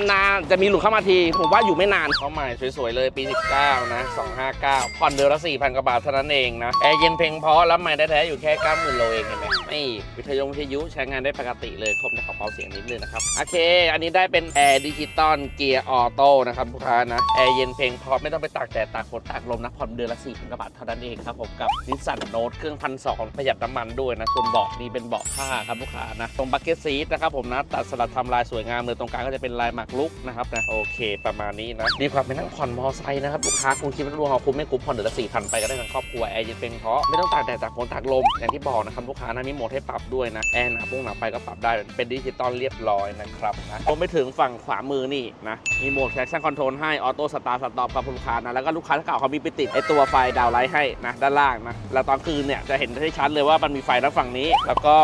นานๆ จะมีหลุดเข้ามาที ผมว่าอยู่ไม่นานเขาใหม่สวยๆ เลยปี 19 นะ 259 ผ่อนเดือนละ 4,000 กว่าบาทเท่านั้นเองนะ แอร์เย็นเพียงพอแล้วใหม่แท้ๆ อยู่แค่ 90,000โลเองเห็นไหมนี่วิทยุวิทยุใช้งานได้ปกติเลยครบในขอเบาเสียงนิดนึงนะครับ โอเค อันนี้ได้เป็นแอร์ดิจิตอลเกียร์ออโต้นะครับลูกค้านะ แอร์เย็นเพียงพอไม่ต้องไปตากแดดตากฝนตากลมนะผ่อนเดือนละ 4,000 กว่าบาทเท่านั้นเองครับผมกับนิสสันโนตเครื่องพันสองประหยัดน้ำมันด้วยนะส่วนเบาะนี่เป็นเบาะผ้าครับลูกค้านะตรงบักเก็ตซีทนะครับผมนะตัดสลับทำลายสวยงามเลยตรงกลางก็จะเป็นลายหมากรุกนะครับนะโอเค ประมาณนี้นะดีกว่าไปนั่งผ่อนมอไซค์นะครับลูกค้าคุณคิดว่ารวมเอาคุ้มไม่คุ้มผ่อนเดือนละสี่พันไปก็ได้ทั้งครอบครัวแอร์เย็นเป็นเพราะไม่ต้องตากแดดตากฝนตากลมอย่างที่บอกนะครับลูกค้านะมีโหมดให้ปรับด้วยนะแอร์หนาปุ้งหนาไปก็ปรับได้เป็นดิจิตอลเรียบร้อยนะครับนะรวมไปถึงฝั่งขวามือนี่นะมีโหมด traction control ให้ออโต้สตาร์ทสต็อปกับลูกค้านะแล้วก็ลูกค้าเก่าเขามีไปติดไอตัวไฟดาวไลท์ให้นะด้านล่างนะแล้วตอนคืนเนี่ยจะเห็นได้ชัดเลยว่ามันมีไฟด้านฝั่งนี้ แล้วก็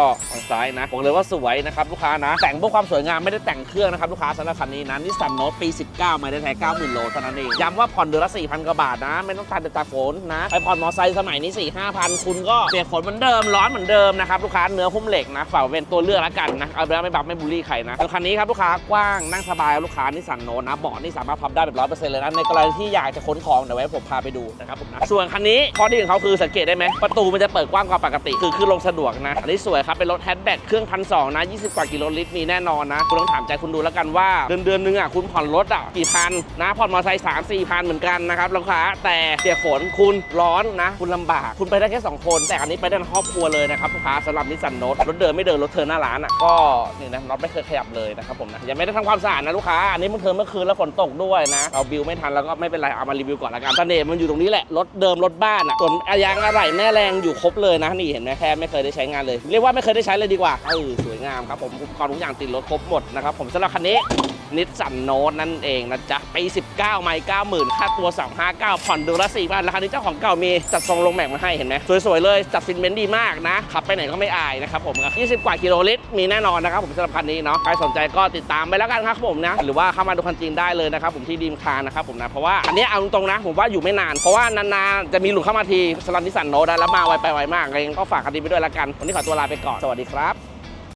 ซ้ายนะบอกเลยว่าสวยนะครับลูกค้านะ แต่งเพื่อความสวยงามไม่ได้แต่งเครื่องนะครับลูกค้าสำหรับคันนี้นะนิสสันโนตปี 19 มาได้แท้90,000โลเท่านั้นเองย้ำว่าผ่อนเดือนละ4,000กว่าบาทนะ ไม่ต้องตัดเดือนตาฝนนะไปผ่อนมอไซค์สมัยนี้4-5,000 คุณก็เปียกฝนเหมือนเดิมร้อนเหมือนเดิมนะครับลูกค้าเนื้อหุ้มเหล็กนะฝาเป็นตัวเลือกละกันนะเอาไปแล้วไม่บับไม่บูลลี่ใครนะคันนี้ครับลูกค้ากว้างนั่งสบายลูกค้านิสสันโนตนะเบาะนี่สามารถพับได้แบบร้อยเปอร์เซ็นต์เลยนะในกรณีที่อยากจะขนของเดี๋ยวไว้ผมพาไปดูนะครับผมนะส่วนคันนี้ข้อดีของเขาคือสังเกตได้ไหมประตูมันจะเปิดกว้างกว่าปกติ คือขึ้นลงสะดวกนะอันนี้สวยครับเป็นรถแฮชแบ็กเครื่องพันสองนะ 20 กว่ากิโลลิตรมีแน่นอนนะ คุณต้องถามใจคุณดูแล้วกันว่าเดือนเดือนนึงอะคุณผ่อนรถอะกี่พันนะผ่อนมอเตอร์ไซค์สามสี่พันเหมือนกันนะครับลูกค้าแต่เสียฝนคุณร้อนนะ คุณลำบาก คุณไปได้แค่ 2 คน แต่อันนี้ไปได้ครอบครัวเลยนะครับลูกค้าสำหรับนิสสันโนตรถเดินไม่เดินรถเทิร์นหน้าร้านอะก็นี่นะน็อตไม่เคยขยับเลยนะครับผมนะยังไม่ได้ทำความสะอาดนะลูกค้าอันนี้เมันเทิร์นเมื่อคืนแล้วฝนตกด้วยนะเอาบิวไม่ทันแล้วก็ไม่เป็นไรเอามารีวิวก่อนละกันเสน่ห์มันอยู่ตรงนี้แหละรถเดิมรถบ้านอะส่วนยางอะไหล่แม่แรงอยู่ครบเลยนะนี่เห็นไหมแค่ไม่เคยได้ใช้งานเลยเรียกว่าไม่เคยได้ใช้เลยดีกว่าเออสวยงามครับผมอุปกรณ์ทุกอย่างติดรถครบหมดนะครับผมสำหรับคันนี้ นิสสันโนตนั่นเองนะจ๊ะปี 19 ไมล์90,000 ค่าตัว259 ผ่อนเดือนละ4พันราคานี้เจ้าของเก่ามีจัดทรงลงแม็กมาให้เห็นไหมสวยๆ เลยจัดฟินเมนต์ดีมากนะขับไปไหนก็ไม่อายนะครับผม20 กว่ากิโลลิตรมีแน่นอนนะครับผมสำหรับคันนี้เนาะใครสนใจก็ติดตามไปแล้วกันครับผมนะหรือว่าเข้ามาดูคันจริงได้เลยนะครับผมที่ดีมคาร์นะครับผมนะเพราะว่าอันนี้เอาตรงๆนะ ผมว่าอยู่ไม่นานเพราะว่านานๆจะมีหลุดเข้ามาทีสำหรับนิสสันโนตแล้วมาไวไปไวมากเลยก็ฝากคันนี้ไปด้วยละกันวันนี้ขอตัวลาไปก่อนสวัสดีครับ